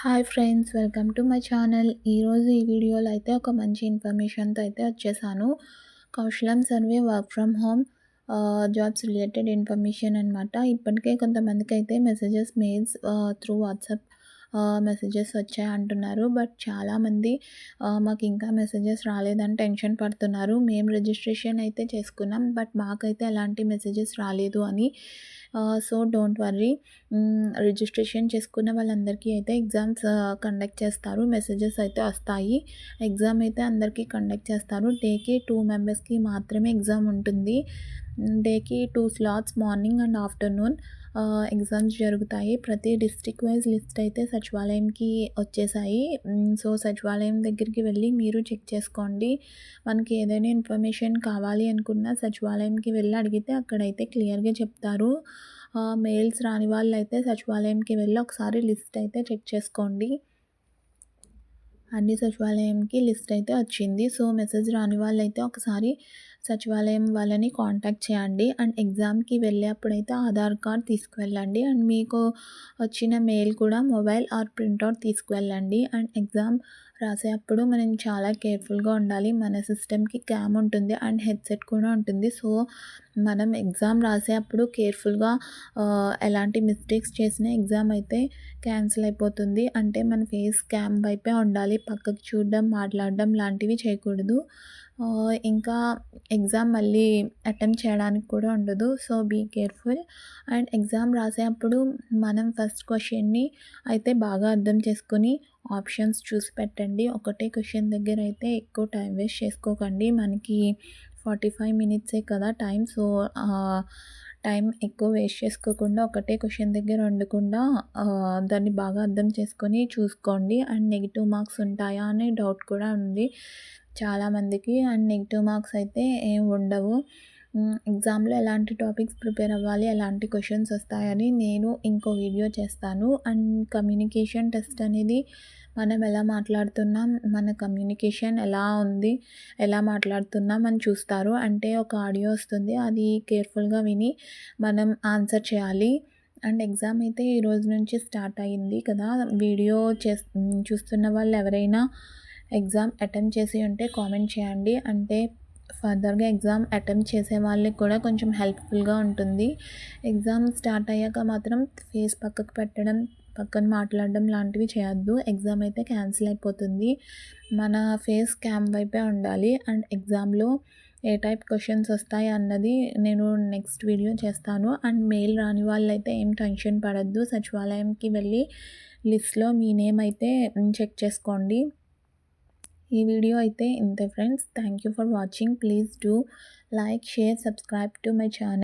Hi friends welcome to my channel. ఈరోజు ఈ వీడియోలో అయితే ఒక మంచి ఇన్ఫర్మేషన్తో అయితే వచ్చేసాను. Kaushalam survey work from home jobs related information అనమాట ఇప్పటికే కొంతమందికి అయితే messages mails through WhatsApp messages వచ్చాయి అంటున్నారు. బట్ చాలామంది మాకు ఇంకా మెసేజెస్ రాలేదని టెన్షన్ పడుతున్నారు. మేము రిజిస్ట్రేషన్ అయితే చేసుకున్నాం. బట్ మాకైతే ఎలాంటి మెసేజెస్ రాలేదు అని సో డోంట్ వర్రీ రిజిస్ట్రేషన్ చేసుకున్న వాళ్ళందరికీ అయితే ఎగ్జామ్స్ కండక్ట్ చేస్తారు. మెసేజెస్ అయితే వస్తాయి. ఎగ్జామ్ అయితే అందరికీ కండక్ట్ చేస్తారు. డేకి టూ మెంబర్స్కి మాత్రమే ఎగ్జామ్ ఉంటుంది. డేకి two slots morning and afternoon exams జరుగుతాయి. ప్రతి డిస్ట్రిక్ట్ వైజ్ లిస్ట్ అయితే సచివాలయంకి వచ్చేసాయి. Mm, సో సచివాలయం దగ్గరికి వెళ్ళి మీరు చెక్ చేసుకోండి. మనకి ఏదైనా ఇన్ఫర్మేషన్ కావాలి అనుకున్న సచివాలయంకి వెళ్ళి అడిగితే అక్కడైతే క్లియర్గా చెప్తారు. మెయిల్స్ రాని వాళ్ళు అయితే సచివాలయంకి వెళ్ళి ఒకసారి లిస్ట్ అయితే చెక్ చేసుకోండి. అన్ని సచివాలయంకి లిస్ట్ అయితే వచ్చింది. సో మెసేజ్ రాని వాళ్ళైతే ఒకసారి సచివాలయం వాళ్ళని కాంటాక్ట్ చేయండి. అండ్ ఎగ్జామ్కి వెళ్ళేప్పుడైతే ఆధార్ కార్డ్ తీసుకువెళ్ళండి. అండ్ మీకు వచ్చిన మెయిల్ కూడా మొబైల్ ఆర్ ప్రింట్అవుట్ తీసుకువెళ్ళండి. అండ్ ఎగ్జామ్ రాసేటప్పుడు మనం చాలా కేర్ఫుల్గా ఉండాలి. మన సిస్టమ్కి క్యామ్ ఉంటుంది. అండ్ హెడ్సెట్ కూడా ఉంటుంది. సో మనం ఎగ్జామ్ రాసేటప్పుడు కేర్ఫుల్గా ఎలాంటి మిస్టేక్స్ చేసినా ఎగ్జామ్ అయితే క్యాన్సిల్ అయిపోతుంది. అంటే మన ఫేస్ క్యామ్ వైపే ఉండాలి. పక్కకు చూడడం మాట్లాడడం లాంటివి చేయకూడదు. ఇంకా ఎగ్జామ్ మళ్ళీ అటెంప్ట్ చేయడానికి కూడా ఉండదు. So be careful. And exam రాసేటప్పుడు మనం ఫస్ట్ క్వశ్చన్ని అయితే బాగా అర్థం చేసుకొని ఆప్షన్స్ చూసి పెట్టండి. ఒకటే క్వశ్చన్ దగ్గర అయితే ఎక్కువ టైం వేస్ట్ చేసుకోకండి. మనకి ఫార్టీ ఫైవ్ మినిట్సే కదా టైం. సో టైం ఎక్కువ వేస్ట్ చేసుకోకుండా ఒకటే క్వశ్చన్ దగ్గర ఉండకుండా దాన్ని బాగా అర్థం చేసుకొని చూసుకోండి. అండ్ నెగిటివ్ మార్క్స్ ఉంటాయా అనే డౌట్ కూడా ఉంది. చాలామందికి అండ్ నెగిటివ్ మార్క్స్ అయితే ఏం ఉండవు. ఎగ్జామ్లో ఎలాంటి టాపిక్స్ ప్రిపేర్ అవ్వాలి ఎలాంటి క్వశ్చన్స్ వస్తాయని నేను ఇంకో వీడియో చేస్తాను. అండ్ కమ్యూనికేషన్ టెస్ట్ అనేది మనం ఎలా మాట్లాడుతున్నాం మన కమ్యూనికేషన్ ఎలా ఉంది ఎలా మాట్లాడుతున్నాం అని చూస్తారు. అంటే ఒక ఆడియో వస్తుంది అది కేర్ఫుల్గా విని మనం ఆన్సర్ చేయాలి. అండ్ ఎగ్జామ్ అయితే ఈ రోజు నుంచి స్టార్ట్ అయ్యింది కదా. వీడియో చే చూస్తున్న వాళ్ళు ఎవరైనా ఎగ్జామ్ అటెంప్ట్ చేసి ఉంటే కామెంట్ చేయండి. అంటే ఫర్దర్గా ఎగ్జామ్ అటెంప్ట్ చేసే వాళ్ళకి కూడా కొంచెం హెల్ప్ఫుల్గా ఉంటుంది. ఎగ్జామ్ స్టార్ట్ అయ్యాక మాత్రం ఫేస్ పక్కకు పెట్టడం పక్కన మాట్లాడడం లాంటివి చేయొద్దు. ఎగ్జామ్ అయితే క్యాన్సిల్ అయిపోతుంది. మన ఫేస్ క్యామ్ వైపే ఉండాలి. అండ్ ఎగ్జామ్లో ఏ టైప్ క్వశ్చన్స్ వస్తాయి అన్నది నేను నెక్స్ట్ వీడియో చేస్తాను. అండ్ మెయిల్ రాని వాళ్ళైతే ఏం టెన్షన్ పడద్దు. సచివాలయంకి వెళ్ళి లిస్ట్లో మీ నేమ్ అయితే చెక్ చేసుకోండి. ఈ వీడియో అయితే ఇంతే friends thank you for watching please do like share subscribe to my channel